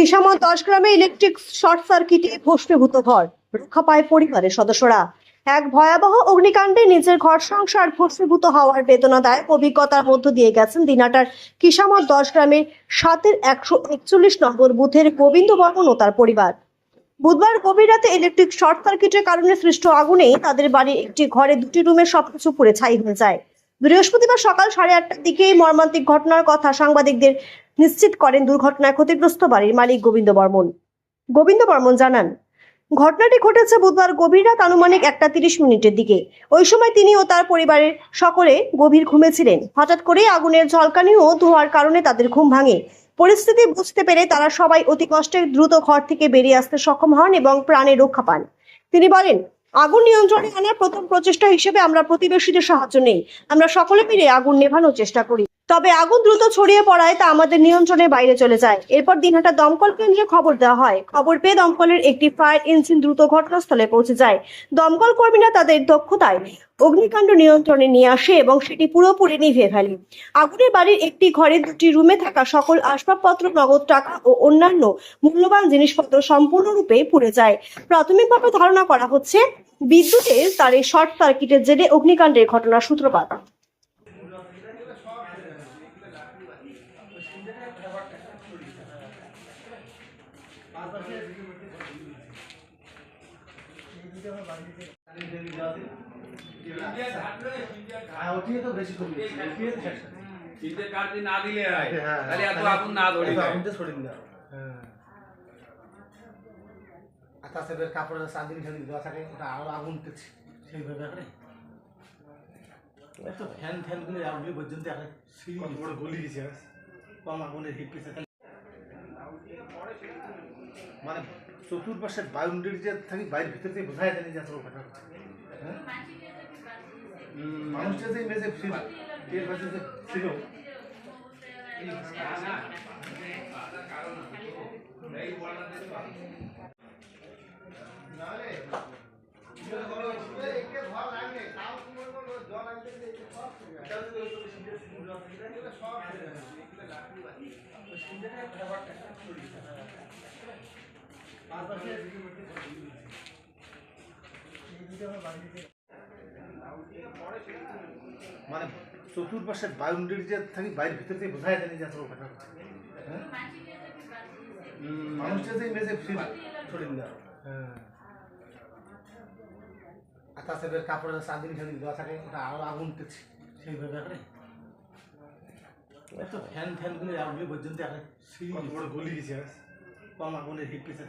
কিসামত দশ গ্রামে electric short সার্কিটে ভস্মীভূত ঘর। রক্ষা পায় পরিবারের সদস্যরা। এক ভয়াবহ অগ্নিকাণ্ডে নিজের ঘর সংসার ভস্মীভূত হওয়ার বেদনাদায়ক অভিজ্ঞতার মধ্য দিয়ে গেছেন দিনাটার কিসামত দশ গ্রামের সাতের একশো একচল্লিশ নম্বর বুথের গোবিন্দ বর্মন ও তার পরিবার। বুধবার গভীর রাতে ইলেকট্রিক শর্ট সার্কিটের কারণে সৃষ্ট আগুনে তাদের বাড়ির একটি ঘরে দুটি রুমের সবকিছু পুড়ে ছাই হয়ে যায়। বৃহস্পতিবার সকাল সাড়ে আটটার দিকে মর্মান্তিক ঘটনার কথা সাংবাদিকদের নিশ্চিত করেন দুর্ঘটনায় ক্ষতিগ্রস্ত বাড়ির মালিক গোবিন্দ বর্মন। গোবিন্দ বর্মন জানান, ঘটনাটি ঘটেছে বুধবার গভীর রাত আনুমানিক একটা তিরিশ মিনিটের দিকে। ওই সময় তিনি ও তার পরিবারের সকলে গভীর ঘুমেছিলেন। হঠাৎ করেই আগুনের ঝলকানি ও ধোয়ার কারণে তাদের ঘুম ভাঙে। পরিস্থিতি বুঝতে পেরে তারা সবাই অতি কষ্টে দ্রুত ঘর থেকে বেরিয়ে আসতে সক্ষম হন এবং প্রাণে রক্ষা পান। তিনি বলেন, আগুন নিয়ন্ত্রণে আনার প্রথম প্রচেষ্টা হিসেবে আমরা প্রতিবেশীদের সাহায্য নেই। আমরা সকলে মিলে আগুন নেভানোর চেষ্টা করি। তবে আগুন দ্রুত ছড়িয়ে পড়ায় তা আমাদের নিয়ন্ত্রণের বাইরে চলে যায়। এরপর দিনহাটা দমকল কেন্দ্রে খবর দেওয়া হয়। খবর পেয়ে দমকলের একটি ফায়ার ইঞ্জিন দ্রুত ঘটনাস্থলে পৌঁছে যায়। দমকল কর্মীরা তাদের দক্ষতায় অগ্নিকাণ্ড নিয়ন্ত্রণে নিয়ে আসে এবং সেটি পুরোপুরি নিভে ফেলে। আগুনের বাড়ির একটি ঘরে দুটি রুমে থাকা সকল আসবাবপত্র, নগদ টাকা ও অন্যান্য মূল্যবান জিনিসপত্র সম্পূর্ণরূপে পুড়ে যায়। প্রাথমিকভাবে ধারণা করা হচ্ছে, বিদ্যুতের তারে শর্ট সার্কিটের জেরে অগ্নিকাণ্ডের ঘটনার সূত্রপাত হ্যাঁ, ওটিয়ে তো বেশি করি ওটিয়ে তো শেষ। তিনটে কাঠ দিয়ে না আগুন না ছড়িয়ে। হ্যাঁ। আর তাছাড়া কাপড়ের চাঁদিন ঠাদিন দেওয়া থাকে ওটা আরও আগুন সেইভাবে এত ফ্যান ফ্যানগুলো আগুন পর্যন্ত এখন কত বড় গলি দিছে কম আগুনের হিট পেছে মানে চতুর্পাশে বাউন্ডারি যে থাকি বাইরের ভিতর থেকে বোঝাই যায় না যে এত বড় ঘটনা ঘটছে। হ্যাঁ? মানুষটা যে মেঝে ছিল এর পাশে যে ছিল মানে চতুর্পাশে বাউন্ডারি যে থাকি বাইরের ভিতর থেকে বোঝাই যায় যে ঘটনা হ্যাঁ? মানুষটা যে মেঝে আর তাছাড়া কাপড়ের চাঁদিন ঠাদিন দেওয়া থাকে ওটা আরও আগুন উঠতেছে সেইভাবে করে এত ফ্যান ফ্যান গুলো আগুন পর্যন্ত এখন কত বড় গলি দিছে কম আগুনের হিট পেছে